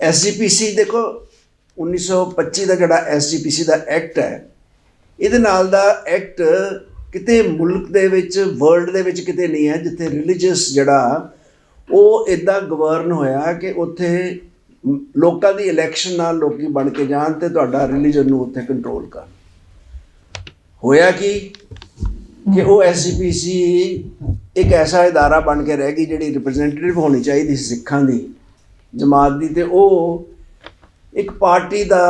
SGPC ਦੇਖੋ 1925 ਦਾ ਜਿਹੜਾ SGPC ਦਾ act ਹੈ, ਇਹਦੇ ਨਾਲ ਦਾ ਐਕਟ ਕਿਤੇ ਮੁਲਕ ਦੇ ਵਿੱਚ, ਵਰਲਡ ਦੇ ਵਿੱਚ ਕਿਤੇ ਨਹੀਂ ਹੈ, ਜਿੱਥੇ ਰਿਲੀਜੀਅਸ ਜਿਹੜਾ, ਉਹ ਇਦਾਂ ਗਵਰਨ ਹੋਇਆ ਕਿ ਉੱਥੇ ਲੋਕਾਂ ਦੀ ਇਲੈਕਸ਼ਨ ਨਾਲ ਲੋਕੀ ਬਣ ਕੇ ਜਾਣ ਤੇ ਤੁਹਾਡਾ ਰਿਲੀਜਨ ਨੂੰ ਉੱਥੇ ਕੰਟਰੋਲ ਕਰਨ। ਹੋਇਆ ਕੀ ਕਿ ਉਹ ਐਸਜੀਪੀਸੀ ਇੱਕ ਐਸਾ ਇਦਾਰਾ ਬਣ ਕੇ ਰਹਿ ਗਈ ਜਿਹੜੀ ਰਿਪਰੈਜ਼ੈਂਟੇਟਿਵ ਹੋਣੀ ਚਾਹੀਦੀ ਸਿੱਖਾਂ ਦੀ ਜਮਾਤ ਦੀ ਤੇ ਉਹ ਇੱਕ ਪਾਰਟੀ ਦਾ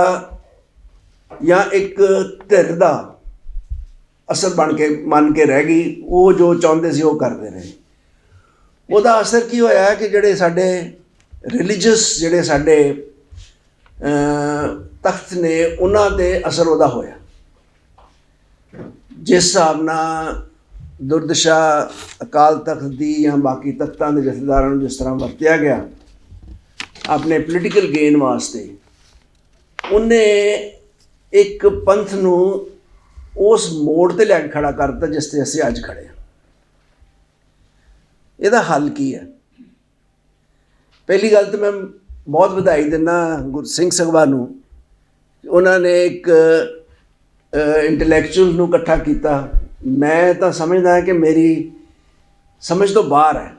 ਜਾਂ ਇੱਕ ਧਿਰ ਦਾ ਅਸਰ ਬਣ ਕੇ, ਮੰਨ ਕੇ ਰਹਿ ਗਈ। ਉਹ ਜੋ ਚਾਹੁੰਦੇ ਸੀ, ਉਹ ਕਰਦੇ ਰਹੇ। ਉਹਦਾ ਅਸਰ ਕੀ ਹੋਇਆ ਕਿ ਜਿਹੜੇ ਸਾਡੇ ਰਿਲੀਜੀਅਸ ਜਿਹੜੇ ਸਾਡੇ ਤਖਤ ਨੇ, ਉਹਨਾਂ ਤੇ ਅਸਰ ਉਹਦਾ ਹੋਇਆ। ਜਿਸ ਹਿਸਾਬ ਨਾਲ ਦੁਰਦਸ਼ਾ ਅਕਾਲ ਤਖਤ ਦੀ ਜਾਂ ਬਾਕੀ ਤਖਤਾਂ ਦੇ ਜਥੇਦਾਰਾਂ ਨੂੰ ਜਿਸ ਤਰ੍ਹਾਂ ਵਰਤਿਆ ਗਿਆ ਆਪਣੇ ਪੋਲੀਟੀਕਲ ਗੇਨ ਵਾਸਤੇ, ਉਹਨੇ ਇੱਕ ਪੰਥ ਨੂੰ ਉਸ ਮੋੜ ਤੇ ਲੈ ਕੇ ਖੜਾ ਕਰਤਾ ਜਿਸ ਤੇ ਅਸੀਂ ਅੱਜ ਖੜੇ ਹਾਂ। ਇਹਦਾ ਹੱਲ ਕੀ ਹੈ? ਪਹਿਲੀ ਗੱਲ ਤਾਂ ਮੈਂ ਬਹੁਤ ਵਧਾਈ ਦਿੰਦਾ ਗੁਰ ਸਿੰਘ ਸਭਾ ਨੂੰ। ਉਹਨਾਂ ਨੇ ਇੱਕ ਇੰਟੈਲੈਕਚੁਅਲ ਨੂੰ ਇਕੱਠਾ ਕੀਤਾ। ਮੈਂ ਤਾਂ ਸਮਝਦਾ ਕਿ ਮੇਰੀ ਸਮਝ ਤੋਂ ਬਾਹਰ ਹੈ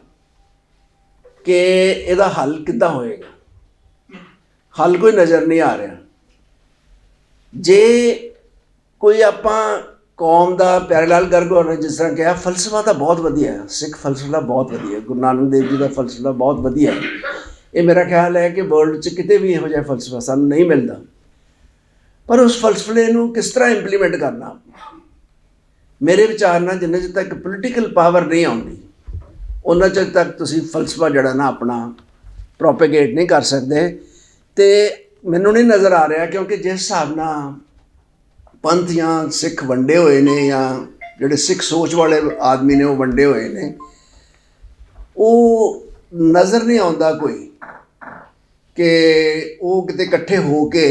ਕਿ ਇਹਦਾ ਹੱਲ ਕਿੱਦਾਂ ਹੋਏਗਾ। ਹੱਲ ਕੋਈ ਨਜ਼ਰ ਨਹੀਂ ਆ ਰਿਹਾ। ਜੇ ਕੋਈ ਆਪਾਂ ਕੌਮ ਦਾ ਪਿਆਰੇ ਲਾਲ ਗਰਗ ਹੋਰਾਂ ਨੇ ਜਿਸ ਤਰ੍ਹਾਂ ਕਿਹਾ, ਫਲਸਫਾ ਤਾਂ ਬਹੁਤ ਵਧੀਆ ਹੈ, ਸਿੱਖ ਫਲਸਫਾ ਬਹੁਤ ਵਧੀਆ ਗੁਰੂ ਨਾਨਕ ਦੇਵ ਜੀ ਦਾ ਫਲਸਫਾ ਬਹੁਤ ਵਧੀਆ ਹੈ। ਇਹ ਮੇਰਾ ਖਿਆਲ ਹੈ ਕਿ ਵਰਲਡ 'ਚ ਕਿਤੇ ਵੀ ਇਹੋ ਜਿਹਾ ਫਲਸਫਾ ਸਾਨੂੰ ਨਹੀਂ ਮਿਲਦਾ। ਪਰ ਉਸ ਫਲਸਫੇ ਨੂੰ ਕਿਸ ਤਰ੍ਹਾਂ ਇੰਪਲੀਮੈਂਟ ਕਰਨਾ? ਮੇਰੇ ਵਿਚਾਰ ਨਾਲ ਜਿੰਨੇ ਚਿਰ ਤੱਕ ਪੋਲੀਟੀਕਲ ਪਾਵਰ ਨਹੀਂ ਆਉਂਦੀ ਉਹਨਾਂ ਚਿਰ ਤੱਕ ਤੁਸੀਂ ਫਲਸਫਾ ਜਿਹੜਾ ਨਾ ਆਪਣਾ ਪ੍ਰੋਪੇਗੇਟ ਨਹੀਂ ਕਰ ਸਕਦੇ। ਤੇ ਮੈਨੂੰ ਨਹੀਂ ਨਜ਼ਰ ਆ ਰਿਹਾ ਕਿਉਂਕਿ ਜਿਸ ਹਿਸਾਬ ਨਾਲ ਪੰਥ ਜਾਂ ਸਿੱਖ ਵੰਡੇ ਹੋਏ ਨੇ ਜਾਂ ਜਿਹੜੇ ਸਿੱਖ ਸੋਚ ਵਾਲੇ ਆਦਮੀ ਨੇ ਉਹ ਵੰਡੇ ਹੋਏ ਨੇ, ਉਹ ਨਜ਼ਰ ਨਹੀਂ ਆਉਂਦਾ ਕੋਈ ਕਿ ਉਹ ਕਿਤੇ ਇਕੱਠੇ ਹੋ ਕੇ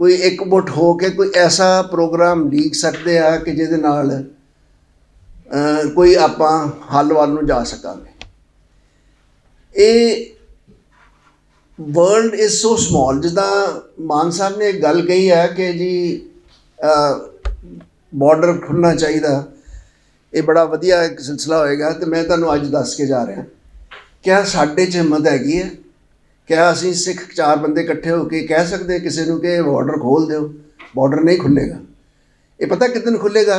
ਕੋਈ ਇੱਕ ਮੁੱਠ ਹੋ ਕੇ ਕੋਈ ਐਸਾ ਪ੍ਰੋਗਰਾਮ ਲੀਕ ਸਕਦੇ ਆ ਕਿ ਜਿਹਦੇ ਨਾਲ ਕੋਈ ਆਪਾਂ ਹੱਲ ਵੱਲ ਨੂੰ ਜਾ ਸਕਾਂਗੇ। ਇਹ ਵਰਲਡ ਇਜ਼ ਸੋ ਸਮਾਲ ਜਿੱਦਾਂ ਮਾਨ ਸਾਹਿਬ ਨੇ ਗੱਲ ਕਹੀ ਹੈ ਕਿ ਜੀ ਬਾਰਡਰ ਖੁੱਲਣਾ ਚਾਹੀਦਾ, ਇਹ ਬੜਾ ਵਧੀਆ ਇੱਕ ਸਿਲਸਿਲਾ ਹੋਏਗਾ ਤੇ ਮੈਂ ਤੁਹਾਨੂੰ ਅੱਜ ਦੱਸ ਕੇ ਜਾ ਰਿਹਾ। ਕਿਆ ਸਾਡੇ 'ਚ ਹਿੰਮਤ ਹੈਗੀ ਹੈ? ਕਿਆ ਅਸੀਂ ਸਿੱਖ ਚਾਰ ਬੰਦੇ ਇਕੱਠੇ ਹੋ ਕੇ ਕਹਿ ਸਕਦੇ ਕਿਸੇ ਨੂੰ ਕਿ ਬਾਰਡਰ ਖੋਲ ਦਿਓ ਬਾਰਡਰ ਨਹੀਂ ਖੁੱਲੇਗਾ ਇਹ ਪਤਾ ਕਿਦਨ ਖੁੱਲੇਗਾ